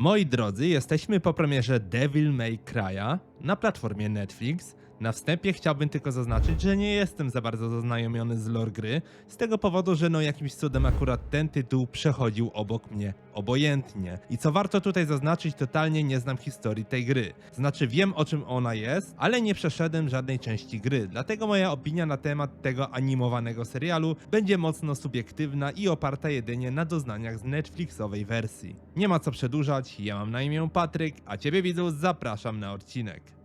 Moi drodzy, jesteśmy po premierze Devil May Cry'a na platformie Netflix. Na wstępie chciałbym tylko zaznaczyć, że nie jestem za bardzo zaznajomiony z lore gry, z tego powodu, że no jakimś cudem akurat ten tytuł przechodził obok mnie obojętnie. I co warto tutaj zaznaczyć, totalnie nie znam historii tej gry. Znaczy wiem o czym ona jest, ale nie przeszedłem żadnej części gry, dlatego moja opinia na temat tego animowanego serialu będzie mocno subiektywna i oparta jedynie na doznaniach z Netflixowej wersji. Nie ma co przedłużać, ja mam na imię Patryk, a ciebie widzu zapraszam na odcinek.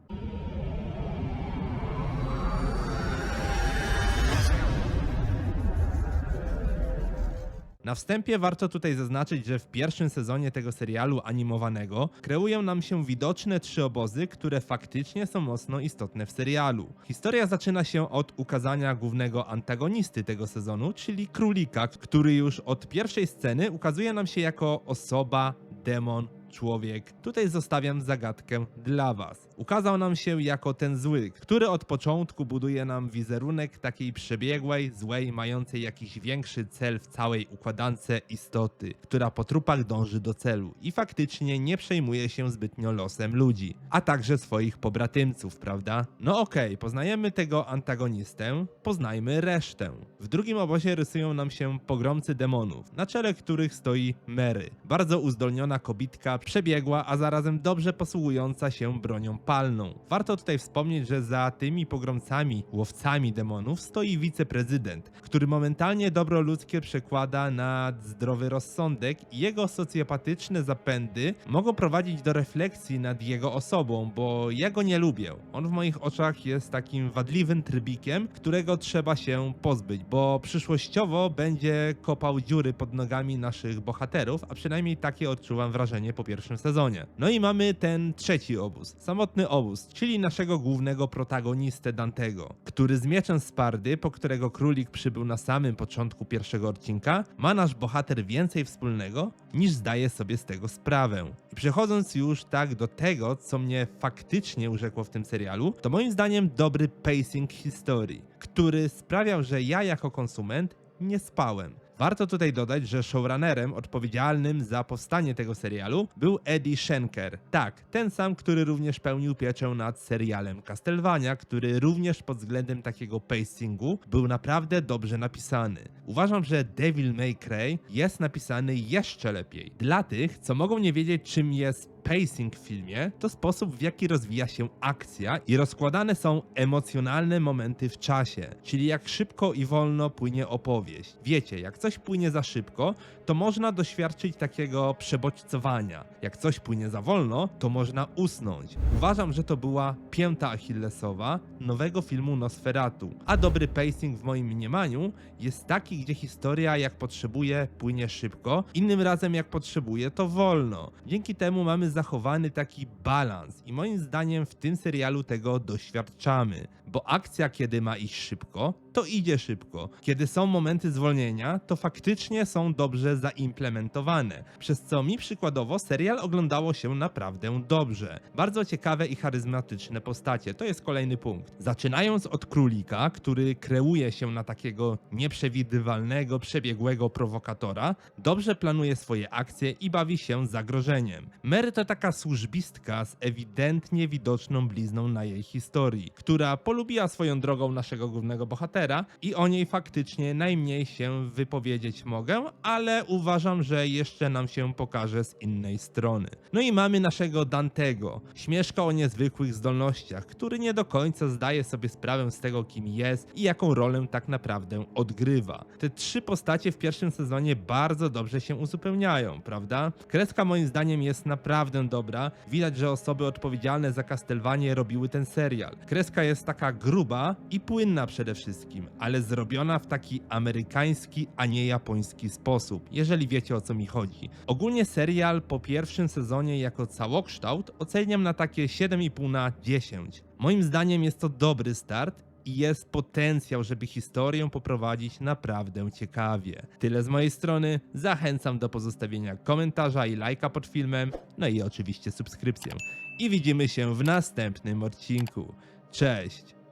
Na wstępie warto tutaj zaznaczyć, że w pierwszym sezonie tego serialu animowanego kreują nam się widoczne trzy obozy, które faktycznie są mocno istotne w serialu. Historia zaczyna się od ukazania głównego antagonisty tego sezonu, czyli królika, który już od pierwszej sceny ukazuje nam się jako osoba, demon, człowiek. Tutaj zostawiam zagadkę dla was. Ukazał nam się jako ten zły, który od początku buduje nam wizerunek takiej przebiegłej, złej, mającej jakiś większy cel w całej układance istoty, która po trupach dąży do celu i faktycznie nie przejmuje się zbytnio losem ludzi, a także swoich pobratymców, prawda? No okej, poznajemy tego antagonistę, poznajmy resztę. W drugim obozie rysują nam się pogromcy demonów, na czele których stoi Mary, bardzo uzdolniona kobitka, przebiegła, a zarazem dobrze posługująca się bronią palną. Warto tutaj wspomnieć, że za tymi pogromcami, łowcami demonów stoi wiceprezydent, który momentalnie dobro ludzkie przekłada na zdrowy rozsądek i jego socjopatyczne zapędy mogą prowadzić do refleksji nad jego osobą, bo ja go nie lubię. On w moich oczach jest takim wadliwym trybikiem, którego trzeba się pozbyć, bo przyszłościowo będzie kopał dziury pod nogami naszych bohaterów, a przynajmniej takie odczuwam wrażenie po pierwszym sezonie. No i mamy ten trzeci obóz, samotny obóz, czyli naszego głównego protagonistę Dantego, który z mieczem Spardy, po którego królik przybył na samym początku pierwszego odcinka, ma nasz bohater więcej wspólnego niż zdaje sobie z tego sprawę. I przechodząc już tak do tego, co mnie faktycznie urzekło w tym serialu, to moim zdaniem dobry pacing historii, który sprawiał, że ja jako konsument nie spałem. Warto tutaj dodać, że showrunnerem odpowiedzialnym za powstanie tego serialu był Eddie Schenker. Tak, ten sam, który również pełnił pieczę nad serialem Castlevania, który również pod względem takiego pacingu był naprawdę dobrze napisany. Uważam, że Devil May Cry jest napisany jeszcze lepiej. Dla tych, co mogą nie wiedzieć czym jest pacing w filmie to sposób, w jaki rozwija się akcja i rozkładane są emocjonalne momenty w czasie, czyli jak szybko i wolno płynie opowieść. Wiecie, jak coś płynie za szybko, to można doświadczyć takiego przebodźcowania. Jak coś płynie za wolno, to można usnąć. Uważam, że to była pięta achillesowa nowego filmu Nosferatu. A dobry pacing w moim mniemaniu jest taki, gdzie historia jak potrzebuje płynie szybko, innym razem jak potrzebuje to wolno. Dzięki temu mamy zachowany taki balans i moim zdaniem w tym serialu tego doświadczamy, bo akcja kiedy ma iść szybko, to idzie szybko. Kiedy są momenty zwolnienia, to faktycznie są dobrze zaimplementowane, przez co mi przykładowo serial oglądało się naprawdę dobrze. Bardzo ciekawe i charyzmatyczne postacie, to jest kolejny punkt. Zaczynając od królika, który kreuje się na takiego nieprzewidywalnego, przebiegłego prowokatora, dobrze planuje swoje akcje i bawi się zagrożeniem. Mary to taka służbistka z ewidentnie widoczną blizną na jej historii, która polubiła swoją drogą naszego głównego bohatera i o niej faktycznie najmniej się wypowiedzieć mogę, ale uważam, że jeszcze nam się pokaże z innej strony. No i mamy naszego Dantego, śmieszka o niezwykłych zdolnościach, który nie do końca zdaje sobie sprawę z tego, kim jest i jaką rolę tak naprawdę odgrywa. Te trzy postacie w pierwszym sezonie bardzo dobrze się uzupełniają, prawda? Kreska moim zdaniem jest naprawdę dobra. Widać, że osoby odpowiedzialne za Castlevanię robiły ten serial. Kreska jest taka gruba i płynna przede wszystkim, ale zrobiona w taki amerykański, a nie japoński sposób, jeżeli wiecie o co mi chodzi. Ogólnie serial po pierwszym sezonie jako całokształt oceniam na takie 7,5 na 10. Moim zdaniem jest to dobry start i jest potencjał, żeby historię poprowadzić naprawdę ciekawie. Tyle z mojej strony. Zachęcam do pozostawienia komentarza i lajka pod filmem, no i oczywiście subskrypcję. I widzimy się w następnym odcinku. Cześć!